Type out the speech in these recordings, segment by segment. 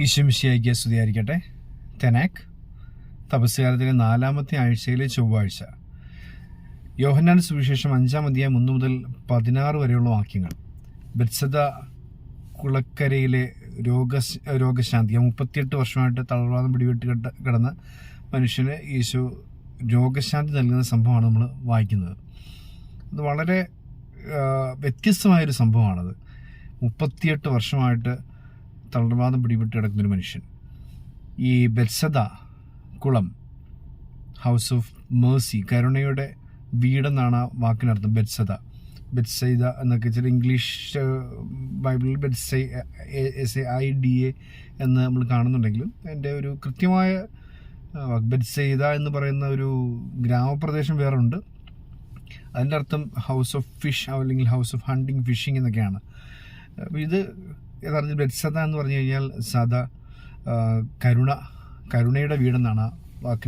ഈശ്വമിശിയായിക്ക് സ്തുതിയായിരിക്കട്ടെ. തെനാക്ക് തപസ്കാരത്തിലെ നാലാമത്തെ ആഴ്ചയിലെ ചൊവ്വാഴ്ച. യോഹന്നാൻ സുവിശേഷം അഞ്ചാം അധ്യായം ഒന്ന് മുതൽ പതിനാറ് വരെയുള്ള വാക്യങ്ങൾ. ബത്സദ കുളക്കരയിലെ രോഗ രോഗശാന്തി മുപ്പത്തിയെട്ട് വർഷമായിട്ട് തളർവാദം പിടിവിട്ട് കിട്ട കിടന്ന മനുഷ്യന് യേശു രോഗശാന്തി നൽകുന്ന സംഭവമാണ് നമ്മൾ വായിക്കുന്നത്. അത് വളരെ വ്യത്യസ്തമായൊരു സംഭവമാണത്. മുപ്പത്തിയെട്ട് വർഷമായിട്ട് തളർവാദം പിടിപെട്ട് കിടക്കുന്നൊരു മനുഷ്യൻ. ഈ ബെത്സദ കുളം ഹൗസ് ഓഫ് മേഴ്സി കരുണയുടെ വീടെന്നാണ് ആ വാക്കിനർത്ഥം ബെത്സദ. ബെത്സൈദ എന്നൊക്കെ ചില ഇംഗ്ലീഷ് ബൈബിളിൽ ബെത്സൈ S A I D A എന്ന് നമ്മൾ കാണുന്നുണ്ടെങ്കിലും എന്റെ ഒരു കൃത്യമായ ബെത്സൈദ എന്ന് പറയുന്ന ഒരു ഗ്രാമപ്രദേശം വേറെ ഉണ്ട് അതിന്റെ അർത്ഥം ഹൗസ് ഓഫ് ഫിഷ് അല്ലെങ്കിൽ ഹൗസ് ഓഫ് ഹണ്ടിങ് ഫിഷിങ് എന്നൊക്കെയാണ്. ഇത് യഥാർത്ഥത്തിൽ ബെറ്റ്സദ എന്ന് പറഞ്ഞു കഴിഞ്ഞാൽ സദ കരുണ കരുണയുടെ വീടെന്നാണ്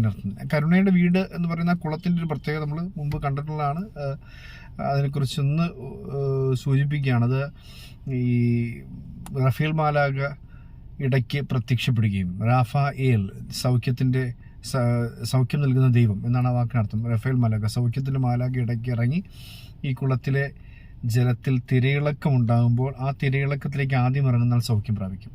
അർത്ഥം. കരുണയുടെ വീട് എന്ന് പറയുന്ന കുളത്തിന്റെ ഒരു പ്രത്യേകത നമ്മൾ മുമ്പ് കണ്ടിട്ടുള്ളതാണ്. അതിനെക്കുറിച്ചൊന്ന് സൂചിപ്പിക്കുകയാണത് ഈ റഫേൽ മാലാക ഇടയ്ക്ക് പ്രത്യക്ഷപ്പെടുകയും റാഫ ഏൽ സൗഖ്യത്തിന്റെ സൗഖ്യം നൽകുന്ന ദൈവം എന്നാണ് ആ വാക്കിനർത്ഥം. റഫേൽ മാലാക സൗഖ്യത്തിന്റെ മാലാക ഇടയ്ക്ക് ഇറങ്ങി ഈ കുളത്തിലെ ജലത്തിൽ തിരയിളക്കം ഉണ്ടാകുമ്പോൾ ആ തിരയിളക്കത്തിലേക്ക് ആദ്യം ഇറങ്ങുന്ന ആൾ സൗഖ്യം പ്രാപിക്കും.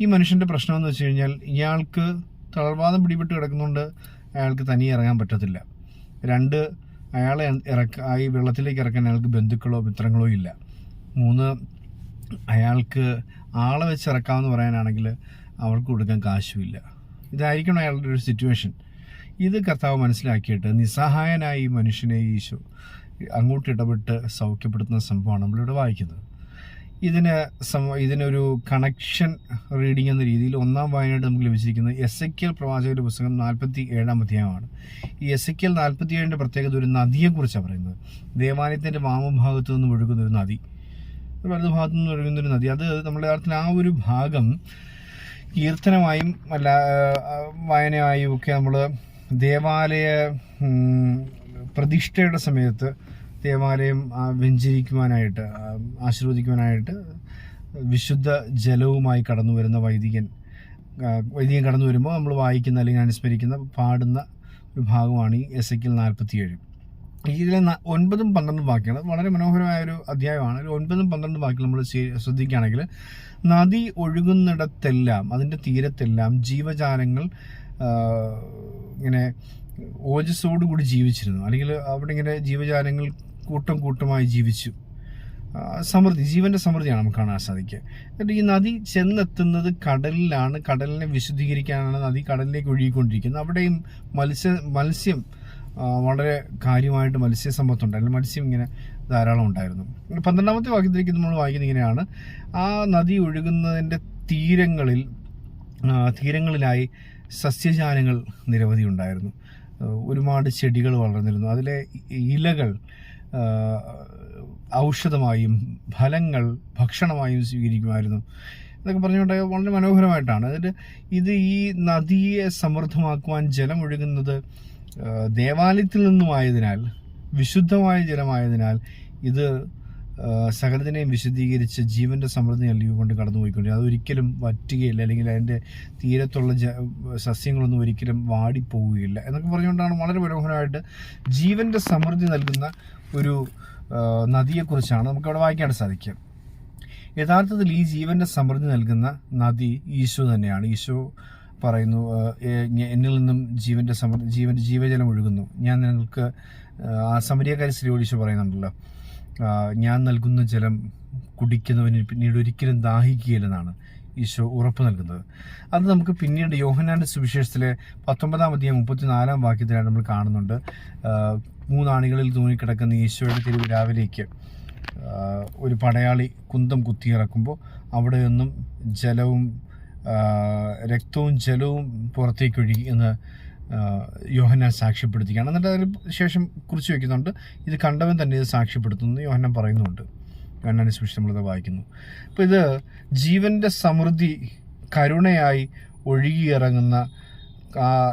ഈ മനുഷ്യന്റെ പ്രശ്നം എന്ന് വെച്ച് കഴിഞ്ഞാൽ ഇയാൾക്ക് തളർവാദം പിടിപെട്ട് കിടക്കുന്നുണ്ട് അയാൾക്ക് തനിയെ ഇറങ്ങാൻ പറ്റത്തില്ല. രണ്ട് അയാളെ ഇറക്ക ഈ വെള്ളത്തിലേക്ക് ഇറക്കാൻ അയാൾക്ക് ബന്ധുക്കളോ മിത്രങ്ങളോ ഇല്ല. മൂന്ന് അയാൾക്ക് ആളെ വെച്ച് ഇറക്കാമെന്ന് പറയാനാണെങ്കിൽ അവർക്ക് കൊടുക്കാൻ കാശുമില്ല. ഇതായിരിക്കണം അയാളുടെ ഒരു സിറ്റുവേഷൻ ഇത് കർത്താവ് മനസ്സിലാക്കിയിട്ട് നിസ്സഹായനായ ഈ മനുഷ്യനെ ഈശോ അങ്ങോട്ട് ഇടപെട്ട് സൗഖ്യപ്പെടുത്തുന്ന സംഭവമാണ് നമ്മളിവിടെ വായിക്കുന്നത്. ഇതിന് ഇതിനൊരു കണക്ഷൻ റീഡിംഗ് എന്ന രീതിയിൽ ഒന്നാം വായനയായിട്ട് നമുക്ക് ലഭിച്ചിരിക്കുന്നത് എസ് എ കെൽ പ്രവാചകരുടെ പുസ്തകം നാൽപ്പത്തി ഏഴാം അധ്യായമാണ്. ഈ എസ് എ കെൽ നാൽപ്പത്തി ഏഴിന്റെ പ്രത്യേകത ഒരു നദിയെക്കുറിച്ചാണ് പറയുന്നത്. ദേവാലയത്തിന്റെ വാമഭാഗത്തു നിന്നും ഒഴുകുന്ന ഒരു നദി. വലതുഭാഗത്തു നിന്ന് ഒഴുകുന്ന ഒരു നദി. അത് നമ്മുടെ യഥാർത്ഥത്തിൽ ആ ഒരു ഭാഗം കീർത്തനമായും അല്ല വായനയായും ഒക്കെ നമ്മൾ ദേവാലയ പ്രതിഷ്ഠയുടെ സമയത്ത് ദേവാലയം വെഞ്ചരിക്കുവാനായിട്ട് ആശീർവദിക്കുവാനായിട്ട് വിശുദ്ധ ജലവുമായി കടന്നു വരുന്ന വൈദികൻ വൈദികൻ കടന്നു വരുമ്പോൾ നമ്മൾ വായിക്കുന്ന അല്ലെങ്കിൽ അനുസ്മരിക്കുന്ന പാടുന്ന ഒരു ഭാഗമാണ് ഈ എസ് എക്കിൽ നാൽപ്പത്തിയേഴ്. ഇതിലെ ഒൻപതും പന്ത്രണ്ടും വാക്യങ്ങൾ വളരെ മനോഹരമായ ഒരു അധ്യായമാണ് ഒൻപതും പന്ത്രണ്ടും വാക്യങ്ങൾ നമ്മൾ ശരി- ശ്രദ്ധിക്കുകയാണെങ്കിൽ നദി ഒഴുകുന്നിടത്തെല്ലാം അതിന്റെ തീരത്തെല്ലാം ജീവജാലങ്ങൾ ഇങ്ങനെ ഓജസ്സോടുകൂടി ജീവിച്ചിരുന്നു. അല്ലെങ്കിൽ അവിടെ ഇങ്ങനെ ജീവജാലങ്ങൾ കൂട്ടം കൂട്ടമായി ജീവിച്ചു. സമൃദ്ധി ജീവന്റെ സമൃദ്ധിയാണ് നമുക്ക് കാണാൻ സാധിക്കുക. എന്നിട്ട് ഈ നദി ചെന്നെത്തുന്നത് കടലിലാണ്. കടലിനെ വിശുദ്ധീകരിക്കാനാണ് നദി കടലിലേക്ക് ഒഴുകിക്കൊണ്ടിരിക്കുന്നത്. അവിടെയും മത്സ്യ മത്സ്യം വളരെ കാര്യമായിട്ട് മത്സ്യ സമ്പത്തുണ്ടായിരുന്നു മത്സ്യം ഇങ്ങനെ ധാരാളം ഉണ്ടായിരുന്നു. പന്ത്രണ്ടാമത്തെ വാക്യത്തിലേക്ക് നമ്മൾ വായിക്കുന്നത് ഇങ്ങനെയാണ്. ആ നദി ഒഴുകുന്നതിന്റെ തീരങ്ങളിൽ തീരങ്ങളിലായി സസ്യജാലങ്ങൾ നിരവധി ഉണ്ടായിരുന്നു. ഒരുപാട് ചെടികൾ വളർന്നിരുന്നു. അതിലെ ഇലകൾ ഔഷധമായും ഫലങ്ങൾ ഭക്ഷണമായും സ്വീകരിക്കുമായിരുന്നു. എന്നൊക്കെ പറഞ്ഞുകൊണ്ട് വളരെ മനോഹരമായിട്ടാണ്. അതിൽ ഇത് ഈ നദിയെ സമൃദ്ധമാക്കുവാൻ ജലം ഒഴുകുന്നത് ദേവാലയത്തിൽ നിന്നുമായതിനാൽ വിശുദ്ധമായ ജലമായതിനാൽ ഇത് സകലത്തിനെയും വിശദീകരിച്ച് ജീവന്റെ സമൃദ്ധി നൽകിക്കൊണ്ട് കടന്നുപോയിക്കൊണ്ടിരിക്കും അതൊരിക്കലും വറ്റുകയില്ല അല്ലെങ്കിൽ അതിന്റെ തീരത്തുള്ള ജ സസ്യങ്ങളൊന്നും ഒരിക്കലും വാടിപ്പോവുകയില്ല എന്നൊക്കെ പറഞ്ഞുകൊണ്ടാണ് വളരെ മനോഹരമായിട്ട് ജീവന്റെ സമൃദ്ധി നൽകുന്ന ഒരു നദിയെക്കുറിച്ചാണ് നമുക്കവിടെ വായിക്കാൻ സാധിക്കുക. യഥാർത്ഥത്തിൽ ഈ ജീവന്റെ സമൃദ്ധി നൽകുന്ന നദി ഈശോ തന്നെയാണ്. ഈശോ പറയുന്നു എന്നിൽ നിന്നും ജീവന്റെ സമൃദ്ധി ജീവന്റെ ജീവജലം ഒഴുകുന്നു. ഞാൻ നിങ്ങൾക്ക് ആ, സമരിയക്കാരി ശ്രീ ഈശോ പറയുന്നുണ്ടല്ലോ ഞാൻ നൽകുന്ന ജലം കുടിക്കുന്നവന് പിന്നീട് ഒരിക്കലും ദാഹിക്കുകയില്ലെന്നാണ് ഈശോ ഉറപ്പ് നൽകുന്നത്. അത് നമുക്ക് പിന്നീട് യോഹനാന്റെ സുവിശേഷത്തിലെ പത്തൊമ്പതാം അധ്യായം മുപ്പത്തിനാലാം വാക്യത്തിലാണ് നമ്മൾ കാണുന്നുണ്ട്. മൂന്നാണികളിൽ തൂങ്ങിക്കിടക്കുന്ന ഈശോയുടെ തിരിവ് രാവിലേക്ക് ഒരു പടയാളി കുന്തം കുത്തിയിറക്കുമ്പോൾ അവിടെ നിന്നും ജലവും രക്തവും ജലവും പുറത്തേക്ക് ഒഴുകി എന്ന് യോഹന്നാൻ സാക്ഷ്യപ്പെടുത്തിക്കുകയാണ് എന്നിട്ട് അതിന് ശേഷം കുറിച്ച് വയ്ക്കുന്നുണ്ട് ഇത് കണ്ടവൻ തന്നെ ഇത് സാക്ഷ്യപ്പെടുത്തുന്നു യോഹന്നാൻ പറയുന്നുണ്ട്. യോഹന്നാനെ സൂക്ഷിച്ച് നമ്മളിത് വായിക്കുന്നു. അപ്പോൾ ഇത് ജീവന്റെ സമൃദ്ധി കരുണയായി ഒഴുകിയിറങ്ങുന്ന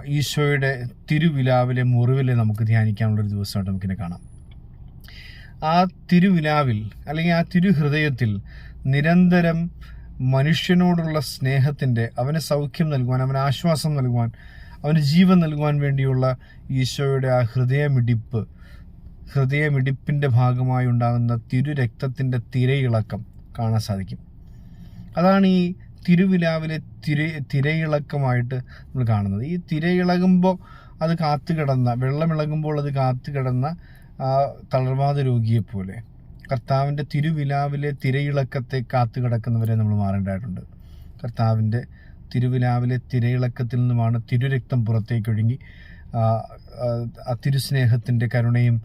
ഈശോയുടെ തിരുവിലാവിലെ മുറിവിലെ നമുക്ക് ധ്യാനിക്കാനുള്ളൊരു ദിവസമായിട്ട് നമുക്കിനെ കാണാം. ആ തിരുവിലാവിൽ അല്ലെങ്കിൽ ആ തിരുഹൃദയത്തിൽ നിരന്തരം മനുഷ്യനോടുള്ള സ്നേഹത്തിന്റെ അവന് സൗഖ്യം നൽകുവാൻ അവന് ആശ്വാസം നൽകുവാൻ അവന് ജീവൻ നൽകുവാൻ വേണ്ടിയുള്ള ഈശോയുടെ ആ ഹൃദയമിടിപ്പ് ഹൃദയമിടിപ്പിന്റെ ഭാഗമായി ഉണ്ടാകുന്ന തിരുരക്തത്തിന്റെ തിരയിളക്കം കാണാൻ സാധിക്കും. അതാണ് ഈ തിരുവിലാവിലെ തിര തിരയിളക്കമായിട്ട് നമ്മൾ കാണുന്നത്. ഈ തിരയിളകുമ്പോൾ അത് കാത്തു കിടന്ന വെള്ളമിളകുമ്പോൾ അത് കാത്തു കിടന്ന ആ തളർവാദ രോഗിയെ പോലെ കർത്താവിന്റെ തിരുവിലാവിലെ തിരയിളക്കത്തെ കാത്തു കിടക്കുന്നവരെ നമ്മൾ മാറേണ്ടതായിട്ടുണ്ട്. കർത്താവിന്റെ തിരുവിലാവിലെ തിരയിളക്കത്തിൽ നിന്നുമാണ് തിരുരക്തം പുറത്തേക്കൊഴുകി ആ, തിരുസ്നേഹത്തിന്റെ കരുണയും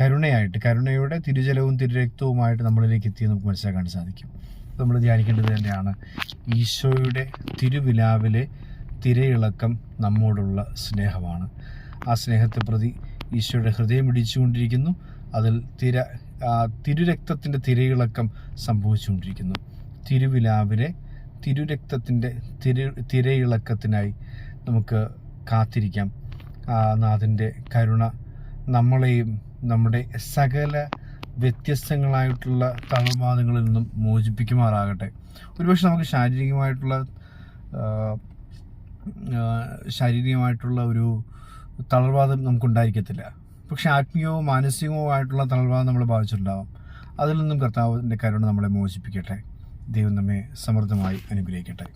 കരുണയായിട്ട് കരുണയുടെ തിരുജലവും തിരുരക്തവുമായിട്ട് നമ്മളിലേക്ക് എത്തി നമുക്ക് മനസ്സിലാക്കാൻ സാധിക്കും. നമ്മൾ ധ്യാനിക്കേണ്ടത് തന്നെയാണ് ഈശോയുടെ തിരുവിലാവിലെ തിരയിളക്കം നമ്മോടുള്ള സ്നേഹമാണ്. ആ സ്നേഹത്തെ പ്രതി ഈശോയുടെ ഹൃദയം ഇടിച്ചുകൊണ്ടിരിക്കുന്നു. അതിൽ തിര തിരുരക്തത്തിന്റെ തിരയിളക്കം സംഭവിച്ചുകൊണ്ടിരിക്കുന്നു. തിരുവിലാവിലെ തിരുരക്തത്തിന്റെ തിരു തിരയിളക്കത്തിനായി നമുക്ക് കാത്തിരിക്കാം. ആ നാഥന്റെ കരുണ നമ്മളെയും നമ്മുടെ സകല വ്യത്യസ്തങ്ങളായിട്ടുള്ള തളർവാദങ്ങളിൽ നിന്നും മോചിപ്പിക്കുമാറാകട്ടെ. ഒരുപക്ഷെ നമുക്ക് ശാരീരികമായിട്ടുള്ള ശാരീരികമായിട്ടുള്ള ഒരു തളർവാദം നമുക്കുണ്ടായിരിക്കത്തില്ല. പക്ഷെ ആത്മീയവും മാനസികവുമായിട്ടുള്ള തളർവാദം നമ്മൾ ബാധിച്ചിട്ടുണ്ടാകും അതിൽ നിന്നും കർത്താവിന്റെ കരുണ നമ്മളെ മോചിപ്പിക്കട്ടെ. ദൈവം നമ്മെ സമൃദ്ധമായി അനുഗ്രഹിക്കട്ടെ.